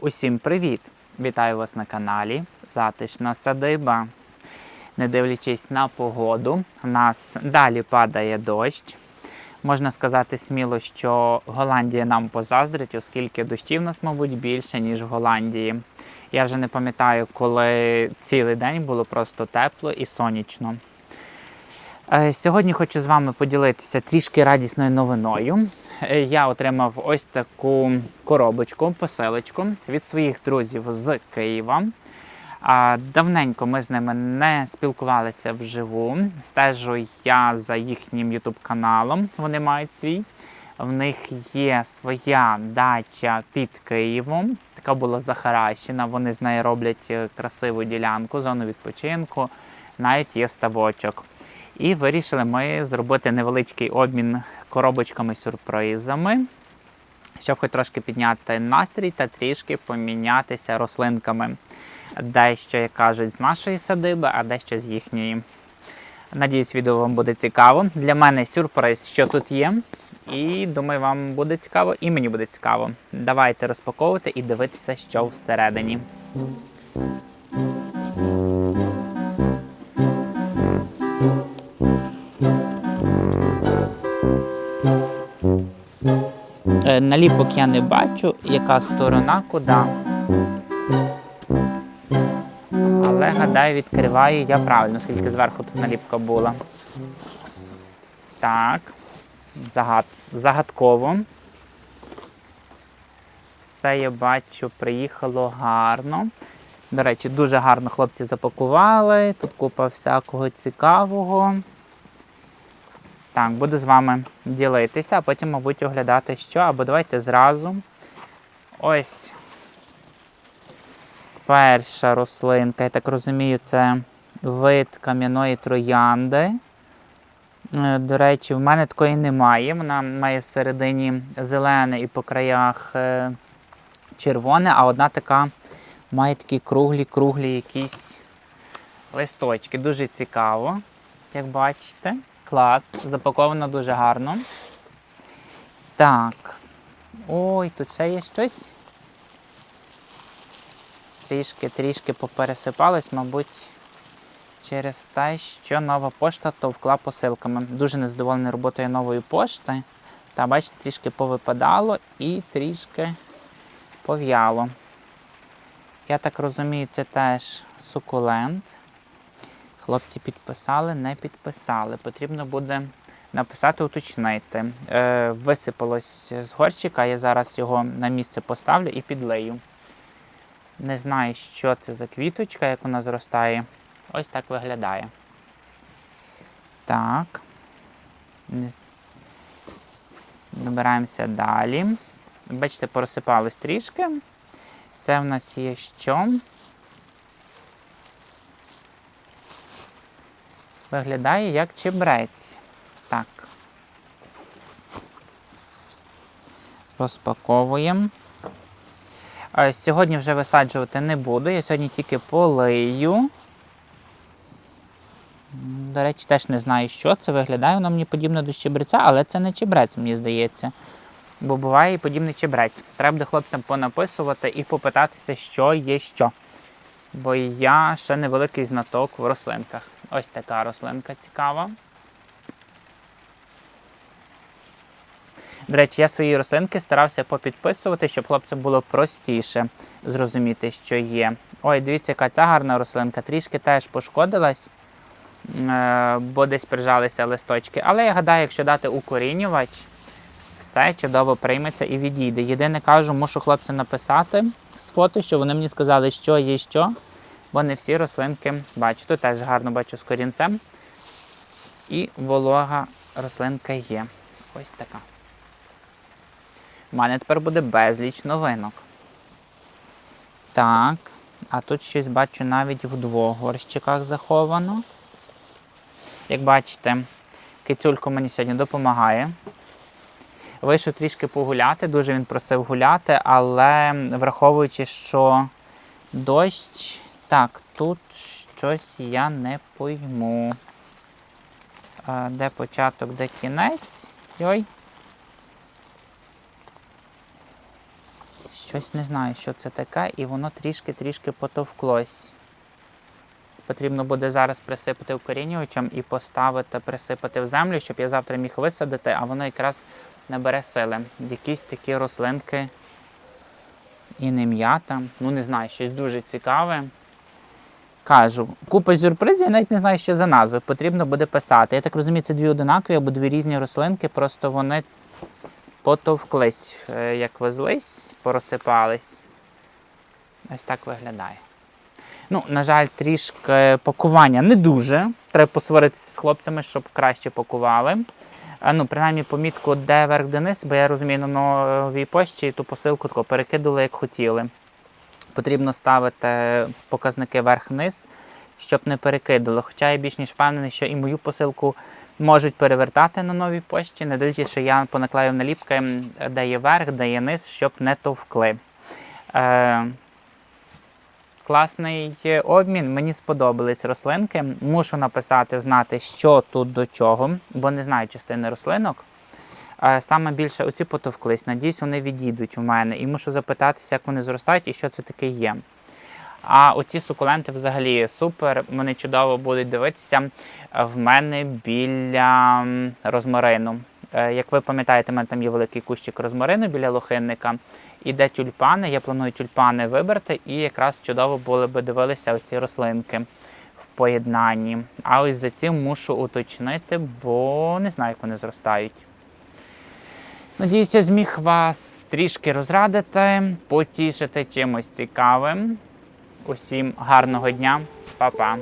Усім привіт! Вітаю вас на каналі Затишна садиба. Не дивлячись на погоду, в нас далі падає дощ. Можна сказати сміло, що Голландія нам позаздрить, оскільки дощів в нас, мабуть, більше, ніж в Голландії. Я вже не пам'ятаю, коли цілий день було просто тепло і сонячно. Е, Сьогодні хочу з вами поділитися трішки радісною новиною. Е, Я отримав ось таку коробочку, посилочку від своїх друзів з Києва. Давненько ми з ними не спілкувалися вживу. Стежу я за їхнім ютуб каналом. Вони мають свій. В них є своя дача під Києвом. Така була захаращена. Вони з нею роблять е, красиву ділянку, зону відпочинку, навіть є ставочок. І вирішили ми зробити невеличкий обмін коробочками-сюрпризами, щоб хоч трошки підняти настрій та трішки помінятися рослинками. Дещо, як кажуть, з нашої садиби, а дещо з їхньої. Надіюсь, відео вам буде цікаво. Для мене сюрприз, що тут є. І думаю, вам буде цікаво, і мені буде цікаво. Давайте розпаковувати і дивитися, що всередині. Наліпок я не бачу, яка сторона куди. Але гадаю, відкриваю я правильно, оскільки зверху тут наліпка була. Так. Загад... Загадково. Все я бачу, приїхало гарно. До речі, дуже гарно хлопці запакували. Тут купа всякого цікавого. Так, буду з вами ділитися, а потім, мабуть, оглядати що. Або давайте зразу. Ось перша рослинка, я так розумію, це вид кам'яної троянди. Е, До речі, в мене такої немає. Вона має всередині зелене і по краях е, червоне, а одна така має такі круглі-круглі якісь листочки. Дуже цікаво, як бачите. Клас, запаковано дуже гарно. Так. Ой, тут ще є щось. Трішки, трішки попересипалось, мабуть, через те, що нова пошта товкла посилками. Дуже незадоволений роботою нової пошти. Та, бачите, трішки повипадало і трішки пов'яло. Я так розумію, це теж сукулент. Хлопці підписали, не підписали. Потрібно буде написати, уточнити. Е, висипалось з горщика, я зараз його на місце поставлю і підлию. Не знаю, що це за квіточка, як вона зростає. Ось так виглядає. Так. Добираємося далі. Бачите, порозсипались трішки. Це в нас є що? Виглядає як чебрець. Так. Розпаковуємо. Е, Сьогодні вже висаджувати не буду. Я сьогодні тільки полию. До речі, теж не знаю, що це виглядає. Воно мені подібно до чебреця, але це не чебрець, мені здається. Бо буває і подібний чебрець. Треба буде хлопцям понаписувати і попитатися, що є що. Бо я ще невеликий знаток в рослинках. Ось така рослинка цікава. До речі, я свої рослинки старався попідписувати, щоб хлопцям було простіше зрозуміти, що є. Ой, дивіться, яка ця гарна рослинка. Трішки теж пошкодилась, е, бо десь прижалися листочки. Але я гадаю, якщо дати укорінювач, все чудово прийметься і відійде. Єдине кажу, мушу хлопцям написати з фото, що вони мені сказали, що є що, бо не всі рослинки бачу. Тут теж гарно бачу з корінцем. І волога рослинка є. Ось така. У мене тепер буде безліч новинок. Так, а тут щось бачу навіть в двох горщиках заховано. Як бачите, кицюлько мені сьогодні допомагає. Вийшов трішки погуляти, дуже він просив гуляти, але враховуючи, що дощ, так, тут щось я не пойму. Де початок, де кінець? Йой. Щось не знаю, що це таке, і воно трішки-трішки потовклось. Потрібно буде зараз присипати укорінювачем і поставити, присипати в землю, щоб я завтра міг висадити, а воно якраз набере сили. Якісь такі рослинки і не м'ята. Ну, не знаю, щось дуже цікаве. Кажу, купа сюрпризів, я навіть не знаю, що за назви. Потрібно буде писати. Я так розумію, це дві одинакові або дві різні рослинки, просто вони потовклись, е, як везлись, порозсипались. Ось так виглядає. Ну, на жаль, трішки пакування не дуже. Треба посваритися з хлопцями, щоб краще пакували. Ну, принаймні, помітку, де верх, де низ, бо я розумію, на новій пошті ту посилку тако перекидали, як хотіли. Потрібно ставити показники верх-низ, щоб не перекидало. Хоча я більш ніж впевнений, що і мою посилку можуть перевертати на новій пошті, не дивлячись, що я понаклеїв наліпки, де є верх, де є низ, щоб не товкли. Е, Класний обмін, мені сподобались рослинки. Мушу написати, знати, що тут до чого, бо не знаю частини рослинок. Саме більше оці потовклись. Надіюсь, вони відійдуть у мене. І мушу запитатися, як вони зростають і що це таке є. А оці сукуленти взагалі супер. Вони чудово будуть дивитися в мене біля розмарину. Е, Як ви пам'ятаєте, в мене там є великий кущик розмарину біля лохинника. І де тюльпани, я планую тюльпани вибрати, і якраз чудово були би дивилися оці рослинки в поєднанні. А ось за цим мушу уточнити, бо не знаю, як вони зростають. Надіюся, зміг вас трішки розрадити, потішити чимось цікавим. Усім гарного дня, Па-па!